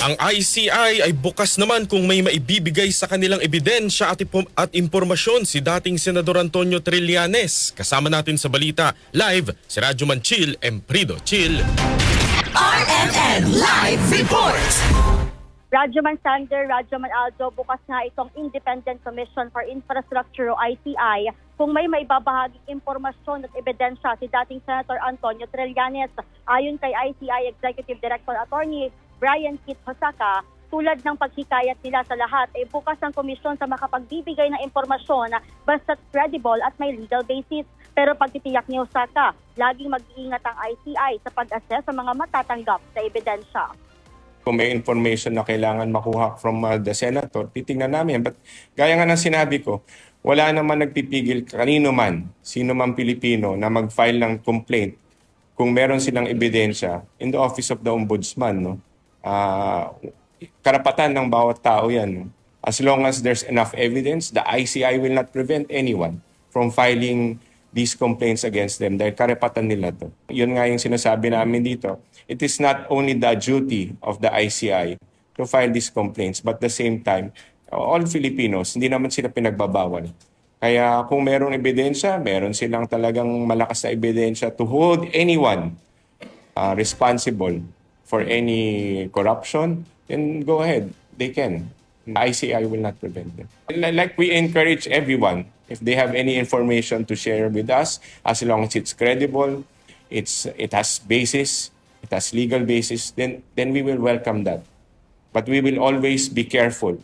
Ang ICI ay bukas naman kung may maibibigay sa kanilang ebidensya at, at impormasyon si dating Senador Antonio Trillanes. Kasama natin sa balita live si Radyo Manchil, Emprido Chill. RMN Live Report! Radyo Man Sander, Radyo Man Aldo, bukas nga itong Independent Commission for Infrastructure o ICI kung may maibabahaging impormasyon at ebidensya si dating Senator Antonio Trillanes. Ayon kay ICI Executive Director Attorney Brian Kit Hosaka, tulad ng paghikayat nila sa lahat, eh, bukas ang komisyon sa makapagbibigay ng impormasyon na basta't credible at may legal basis. Pero pagtitiyak ni Hosaka, laging mag-iingat ang ICI sa pag-assess sa mga matatanggap na ebidensya. kung may information na kailangan makuha from uh, the senator, titingnan namin. But gaya nga ng sinabi ko, wala naman nagpipigil kanino man, sino man Pilipino na mag-file ng complaint kung meron silang ebidensya in the office of the ombudsman. No? Ah, karapatan ng bawat tao yan. As long as there's enough evidence, the ICI will not prevent anyone from filing these complaints against them dahil karapatan nila to. Yun nga yung sinasabi namin dito. It is not only the duty of the ICI to file these complaints but the same time, all Filipinos, hindi naman sila pinagbabawal. Kaya kung merong ebidensya, meron silang talagang malakas na ebidensya to hold anyone uh, responsible for any corruption, then go ahead. They can. ICI will not prevent them. Like we encourage everyone, if they have any information to share with us, as long as it's credible, it's it has basis, it has legal basis, then then we will welcome that. But we will always be careful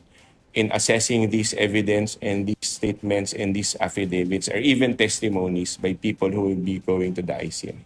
in assessing these evidence and these statements and these affidavits or even testimonies by people who will be going to the ICI.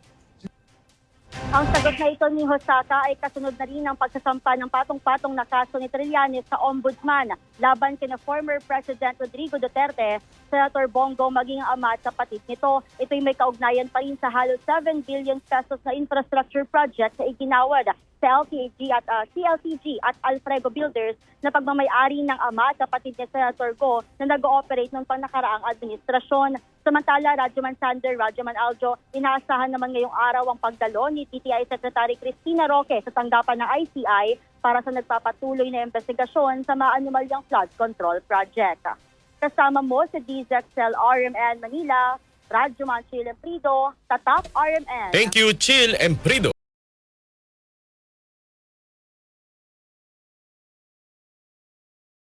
Ang sagot na ito ni Hosaka ay kasunod na rin ng pagsasampa ng patong-patong na kaso ni Trillanes sa Ombudsman laban kina former President Rodrigo Duterte, Senator Bongo maging ang ama at kapatid nito. Ito'y may kaugnayan pa rin sa halos 7 billion pesos na infrastructure project na iginawad sa LTAG at ah, CLCG at Alfredo Builders na pagmamayari ng ama at kapatid ni Senator Go na nag-ooperate ng pangakaraang administrasyon. Samantala, Radyoman Sander, Radyoman Aljo, inaasahan naman ngayong araw ang pagdalo ni TTI Secretary Cristina Roque sa tanggapan ng ICI para sa nagpapatuloy na investigasyon sa maanumalyang flood control project. Kasama mo sa DZXL RMN Manila, Radyoman Chile Prido, Tatak RMN. Thank you, Chill, Emprido.